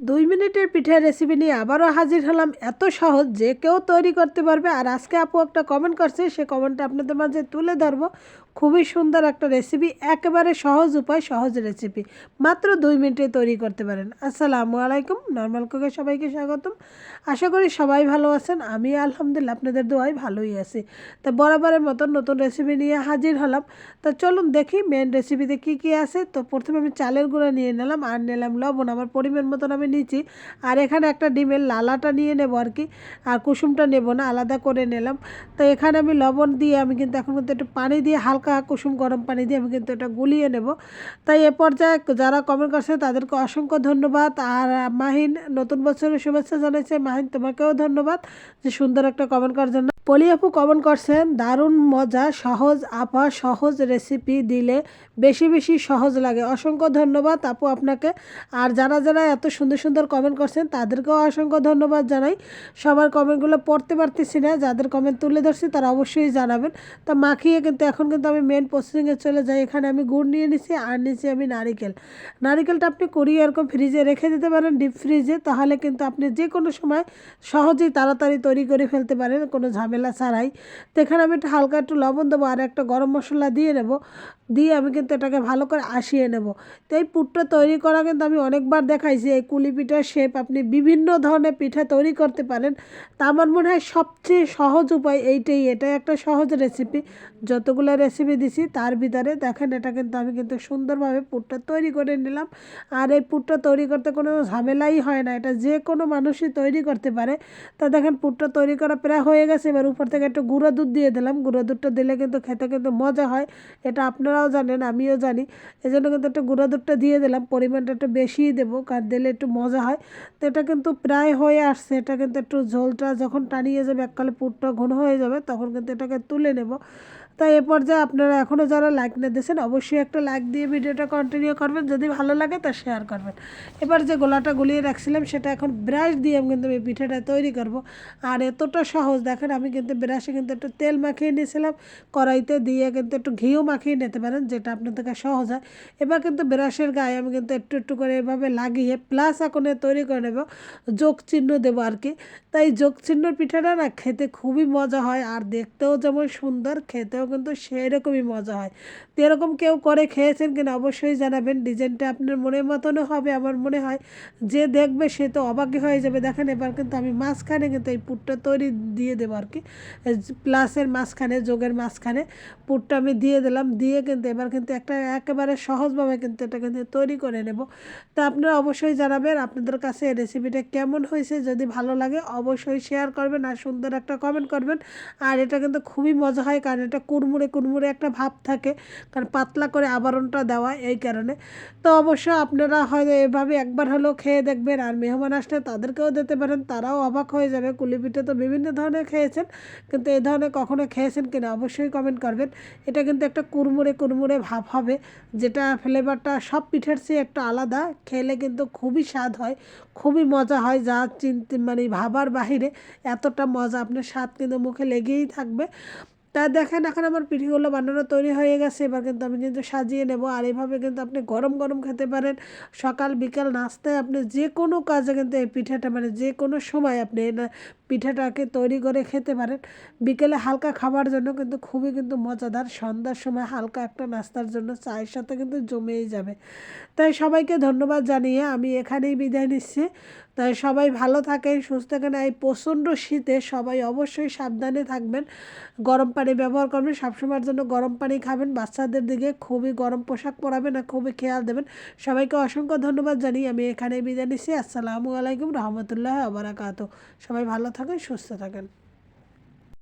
দুই মিনিটের পিঠার রেসিপি নিয়ে আবারও হাজির হলাম এত সহজ যে কেউ তৈরি করতে পারবে। আর আজকে আপু একটা কমেন্ট করছে, সে কমেন্টটা আপনাদের মাঝে তুলে ধরবো। খুবই সুন্দর একটা রেসিপি একেবারে সহজ উপায়, সহজ রেসিপি মাত্র দুই মিনিটে তৈরি করতে পারেন। আসসালামু আলাইকুম নর্মাল কুকে সবাইকে স্বাগতম। আশা করি সবাই ভালো আছেন। আমি আলহামদুলিল্লাহ আপনাদের দোয়াই ভালোই আছি। তা বরাবরের মতন নতুন রেসিপি নিয়ে হাজির হলাম। তা চলুন দেখি মেন রেসিপিতে কি কি আছে। তো প্রথমে আমি চালের গুঁড়া নিয়ে নিলাম। আর নিলাম লবণ। আমার পরিমাণ মতন আমি নিচ্ছি আর এখানে একটা ডিমের লালাটা নিয়ে নেব আর কি। আর কুসুমটা নেব না, আলাদা করে নিলাম। তো এখানে আমি লবণ দিয়ে আমি কিন্তু এখন কিন্তু একটু পানি দিয়ে, হালকা কুসুম গরম পানি দিয়ে আমি কিন্তু এটা গুলিয়ে নেব। তাই এ পর্যায়ে যারা কমেন্ট করছে তাদেরকে অসংখ্য ধন্যবাদ। আর মাহিন, নতুন বছরের শুভেচ্ছা জানাইছে। মাহিন, তোমাকেও ধন্যবাদ যে সুন্দর একটা কমেন্ট করার জন্য। পলি আপু কমেন্ট করছেন, দারুণ মজা, সহজ আপা, সহজ রেসিপি দিলে বেশি বেশি সহজ লাগে। অসংখ্য ধন্যবাদ আপু আপনাকে। আর যারা যারা এত সুন্দর সুন্দর কমেন্ট করছেন, তাদেরকেও অসংখ্য ধন্যবাদ জানাই। সবার কমেন্টগুলো পড়তে পারতেছি না, যাদের কমেন্ট তুলে ধরছি তারা অবশ্যই জানাবেন। তা মাখিয়ে কিন্তু এখন কিন্তু আমি মেন প্রসেসিংয়ে চলে যাই। এখানে আমি গুড় নিয়ে নিছি, আর নিছি আমি নারিকেল। নারিকেলটা আপনি কুড়িয়ে এরকম ফ্রিজে রেখে দিতে পারেন ডিপ ফ্রিজে তাহলে কিন্তু আপনি যে কোনো সময় সহজেই তাড়াতাড়ি তৈরি করে ফেলতে পারেন, কোনো ঝামেলা ছাড়াই। তো এখানে আমি একটু হালকা একটু লবণ দেবো আর একটা গরম মশলা দিয়ে নেব দিয়ে আমি কিন্তু এটাকে ভালো করে আসিয়ে নেব। তো এই পুরটা তৈরি করা কিন্তু আমি অনেকবার দেখাইছি, এই কুলি পিঠার শেপ আপনি বিভিন্ন ধরনের পিঠা তৈরি করতে পারেন। তা আমার মনে হয় সবচেয়ে সহজ উপায় এইটাই, এটাই একটা সহজ রেসিপি যতগুলো রেসিপি দিছি তার ভিতরে দেখেন এটা কিন্তু আমি কিন্তু সুন্দরভাবে পুরটা তৈরি করে নিলাম। আর এই পুটটা তৈরি করতে কোনো ঝামেলাই হয় না, এটা যে কোনো মানুষই তৈরি করতে পারে। তা দেখেন পুরটা তৈরি করা প্রায় হয়ে গেছে, এবার উপর থেকে একটু গুঁড়ো দুধ দিয়ে দিলাম। গুঁড়ো দুধটা দিলে কিন্তু খেতে কিন্তু মজা হয়। এটা আপনারাও জানেন, আমিও জানি। এই জন্য কিন্তু একটু গুঁড়া দুধটা দিয়ে দিলাম, পরিমাণটা একটু বেশিই দেবো, কারণ দিলে একটু মজা হয়। তো এটা কিন্তু প্রায় হয়ে আসছে, এটা কিন্তু একটু ঝোলটা যখন টানিয়ে যাবে, এককালে পুরটা ঘন হয়ে যাবে, তখন কিন্তু এটাকে তুলে নেব। তাই এ পর্যায়ে আপনারা এখনও যারা লাইক না দিয়েছেন, অবশ্যই একটা লাইক দিয়ে ভিডিওটা কন্টিনিউ করবেন। যদি ভালো লাগে তা শেয়ার করবেন। এবার যে গোলাটা গুলিয়ে রাখছিলাম, সেটা এখন ব্রাশ দিয়ে আমি কিন্তু এই পিঠাটা তৈরি করব। আর এতটা সহজ, দেখেন আমি কিন্তু ব্রাশে কিন্তু একটু তেল মাখিয়ে নিয়েছিলাম। কড়াইতে দিয়ে কিন্তু একটু ঘিও মাখিয়ে নিতে পারেন, যেটা আপনাদের কাছে সহজ হয়। এবার কিন্তু ব্রাশের গায়ে আমি কিন্তু একটু একটু করে এভাবে লাগিয়ে প্লাস এখন তৈরি করে নেব। যোগ চিহ্ন দেবো আর কি। তাই যোগ চিহ্ন পিঠাটা না খেতে খুবই মজা হয়, আর দেখতেও যেমন সুন্দর, খেতেও কিন্তু সেরকমই মজা হয়। তো এরকম কেউ করে খেয়েছেন কিনা অবশ্যই জানাবেন। ডিজাইনটা আপনার মনের মতনও হবে, আমার মনে হয়। যে দেখবে সে তো অবাকই হয়ে যাবে। দেখেন, এবার কিন্তু আমি মাঝখানে কিন্তু এই পুটটা তৈরি দিয়ে দেবো আর কি। প্লাসের মাঝখানে, যোগের মাঝখানে পুরটা আমি দিয়ে দিলাম। দিয়ে কিন্তু এবার কিন্তু একটা একেবারে সহজভাবে কিন্তু এটা কিন্তু তৈরি করে নেব। তা আপনারা অবশ্যই জানাবেন আপনাদের কাছে এই রেসিপিটা কেমন হয়েছে। যদি ভালো লাগে অবশ্যই শেয়ার করবেন আর সুন্দর একটা কমেন্ট করবেন। আর এটা কিন্তু খুবই মজা হয়, কারণ এটা কুড়মুড়ে কুড়মুড়ে একটা ভাব থাকে, কারণ পাতলা করে আবরণটা দেওয়া এই কারণে। তো অবশ্য আপনারা হয়তো এভাবে একবার হলেও খেয়ে দেখবেন, আর মেহমান আসলে তাদেরকেও দিতে পারেন, তারাও অবাক হয়ে যাবে। কুলি পিঠে তো বিভিন্ন ধরনের খেয়েছেন, কিন্তু এই ধরনের কখনো খেয়েছেন কিনা অবশ্যই কমেন্ট করবেন। এটা কিন্তু একটা কুড়মুড়ে কুড়মুড়ে ভাব হবে, যেটা ফ্লেভারটা সব পিঠের চেয়ে একটু আলাদা। খেলে কিন্তু খুবই স্বাদ হয়, খুবই মজা হয়, যা চিনতে মানে ভাবার বাহিরে এতটা মজা, আপনার স্বাদ কিন্তু মুখে লেগেই থাকবে। তা দেখেন, এখন আমার পিঠিগুলো বানানো তৈরি হয়ে গেছে। এবার কিন্তু আমি কিন্তু সাজিয়ে নেব। আর এইভাবে কিন্তু আপনি গরম গরম খেতে পারেন। সকাল, বিকাল নাস্তায় আপনি যে কোনো কাজে কিন্তু এই পিঠাটা মানে যে কোনো সময় আপনি পিঠাটাকে তৈরি করে খেতে পারেন। বিকেলে হালকা খাবার জন্য কিন্তু খুবই কিন্তু মজাদার। সন্ধ্যার সময় হালকা একটা নাস্তার জন্য চায়ের সাথে কিন্তু জমেই যাবে। তাই সবাইকে ধন্যবাদ জানিয়ে আমি এখানেই বিদায় নিচ্ছি। তাই সবাই ভালো থাকেন, সুস্থ থাকেন। এই প্রচণ্ড শীতে সবাই অবশ্যই সাবধানে থাকবেন। গরম পানি ব্যবহার করবেন। সবসময়ের জন্য গরম পানি খাবেন। বাচ্চাদের দিকে খুবই গরম পোশাক পরাবেন আর খুবই খেয়াল দেবেন। সবাইকে অসংখ্য ধন্যবাদ জানিয়ে আমি এখানেই বিদায় নিচ্ছি। আসসালামু আলাইকুম রহমতুল্লাহ আবরাকাত সবাই ভালো থাকেন সুস্থ থাকেন।